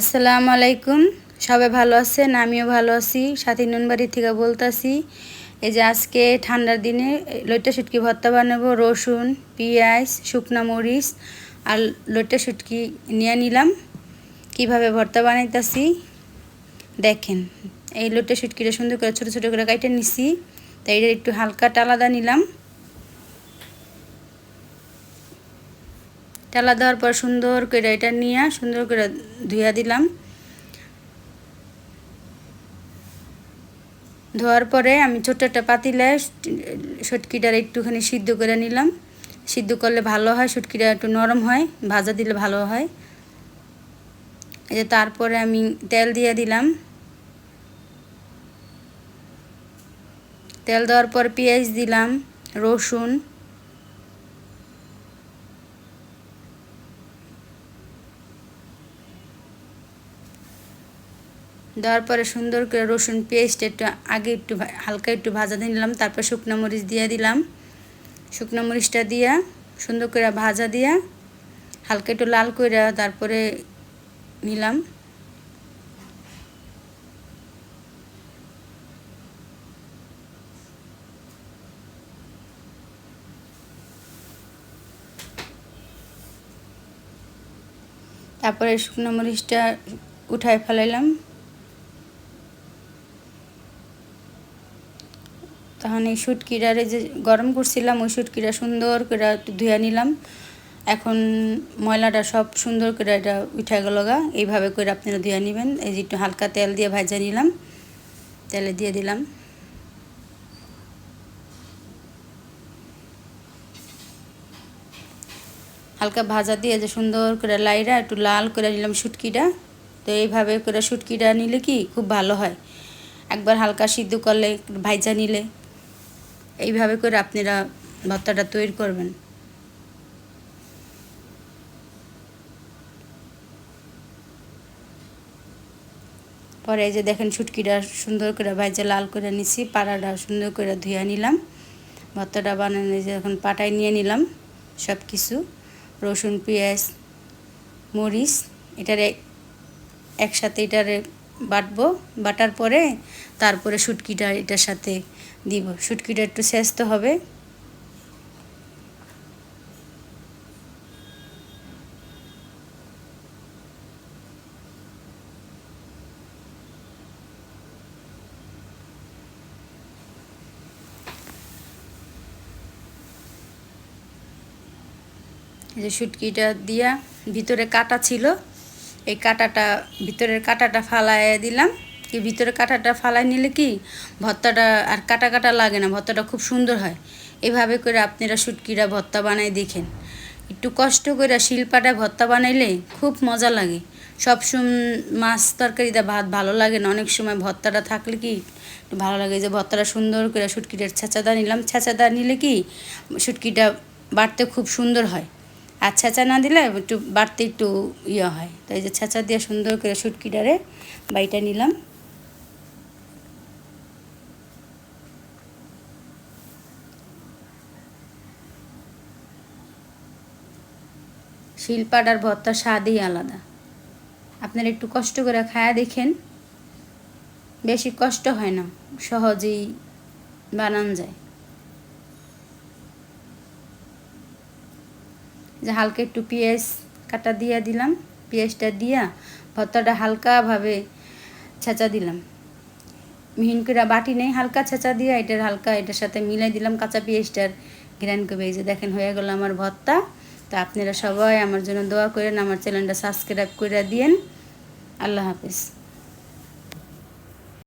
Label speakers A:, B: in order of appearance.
A: আসসালামু আলাইকুম। সবাই ভালো আছেন? আমিও ভালো আছি। সাথী নুনবাড়ি থেকে বলতাছি, এই যে আজকে ঠান্ডার দিনে লইটা শুটকি ভর্তা বানাবো, রসুন, পেঁয়াজ, শুকনো মরিচ আর লইটা শুটকি নিয়ে নিলাম। কীভাবে ভর্তা বানাইতাছি? দেখেন, এই লইটা শুটকিটা সুন্দর করে ছোটো ছোটো করে কাইটে নিছি, তাই এটা একটু হালকা আলাদা নিলাম। তেলা দেওয়ার পর সুন্দর করে এটা নিয়ে সুন্দর করে ধুয়া দিলাম। ধোয়ার পরে আমি ছোট্ট একটা পাতিলে সটকিটার একটুখানি সিদ্ধ করে নিলাম। সিদ্ধ করলে ভালো হয়, সুটকিটা একটু নরম হয়, ভাজা দিলে ভালো হয়। এই যে তারপরে আমি তেল দিয়ে দিলাম। তেল দেওয়ার পর পেঁয়াজ দিলাম, রসুন দেওয়ার পরে সুন্দর করে রসুন পেস্ট একটু আগে একটু হালকা একটু ভাজা দিয়ে নিলাম, তারপর শুকনো মরিচ দিয়ে দিলাম। শুকনো মরিচটা দিয়া, সুন্দর করে ভাজা দিয়া হালকা একটু লাল করে তারপরে নিলাম। তারপরে শুকনো মরিচটা উঠায় ফেলাইলাম। তখন এই সুটকিটারে যে গরম করছিলাম, ওই সুটকিটা সুন্দর করে ধুয়ে নিলাম। এখন ময়লাটা সব সুন্দর করে এটা উঠে গেল গা। এইভাবে করে আপনারা ধুয়ে নেবেন। এই যে একটু হালকা তেল দিয়ে ভাজা নিলাম। তেলে দিয়ে দিলাম। হালকা ভাজা দিয়ে যে সুন্দর করে লাইরা একটু লাল করে নিলাম সুটকিটা তো এইভাবে করে সুটকিটা নিলে কি খুব ভালো হয়। একবার হালকা সিদ্ধ করলে ভাইজা নিলে। এইভাবে করে আপনারা ভর্তাটা তৈরি করবেন। পরে এই যে দেখেন ছুটকিটা সুন্দর করে ভাইজা লাল করে নিছি, পাড়াটা সুন্দর করে ধুয়ে নিলাম। ভর্তাটা বানানো যে এখন পাটায় নিয়ে নিলাম সব কিছু রসুন, পেঁয়াজ, মরিচ, এটারে একসাথে এটারে বাটবো, বাটার পরে তারপরে শুটকিটা এটার সাথে দিব। শুটকিটা একটু সেচতে হবে। যে শুটকিটা দিয়া ভিতরে কাটা ছিল এই কাটাটা ভিতরের কাটাটা ফালাই দিলাম। কি ভিতরে কাটাটা ফালাই নিলে কি ভর্তাটা আর কাটা কাটা লাগে না ভর্তাটা খুব সুন্দর হয়। এভাবে করে আপনারা শুটকিরা ভর্তা বানাই দেখেন। একটু কষ্ট করে শিলপাটায় ভর্তা বানাইলে খুব মজা লাগে। সব মাছ তরকারিতে ভাত ভালো লাগে না, অনেক সময় ভর্তাটা থাকলে কি একটু ভালো লাগে। যে ভর্তাটা সুন্দর করে শুটকিটার ছেঁচাদা নিলাম। ছেঁচাদা নিলে কি শুটকিটা বাড়তে খুব সুন্দর হয়। আর ছেঁচা না দিলে একটু বাড়তে একটু ইয়ে হয়। তাই যে ছেঁচা দিয়ে সুন্দর করে শুটকিটারে বাইটা নিলাম। শিলপাটার ভর্তা স্বাদই আলাদা। আপনারা একটু কষ্ট করে খায়া দেখেন। বেশি কষ্ট হয় না, সহজেই বানান যায়। যে হালকা একটু পেঁয়াজ কাটা দিয়া দিলাম, পেঁয়াজটা দিয়া ভর্তাটা হালকাভাবে ছেঁচা দিলাম। মিহিন করে বাটি নেই, হালকা ছেঁচা দিয়া। এটার হালকা, এটার সাথে মিলাই দিলাম কাঁচা পেঁয়াজটার গ্রান করে এই যে দেখেন, হয়ে গেল আমার ভর্তা। তা আপনারা সবাই আমার জন্য দোয়া করেন, আমার চ্যানেলটা সাবস্ক্রাইব করে দিয়েন। আল্লাহ হাফিজ।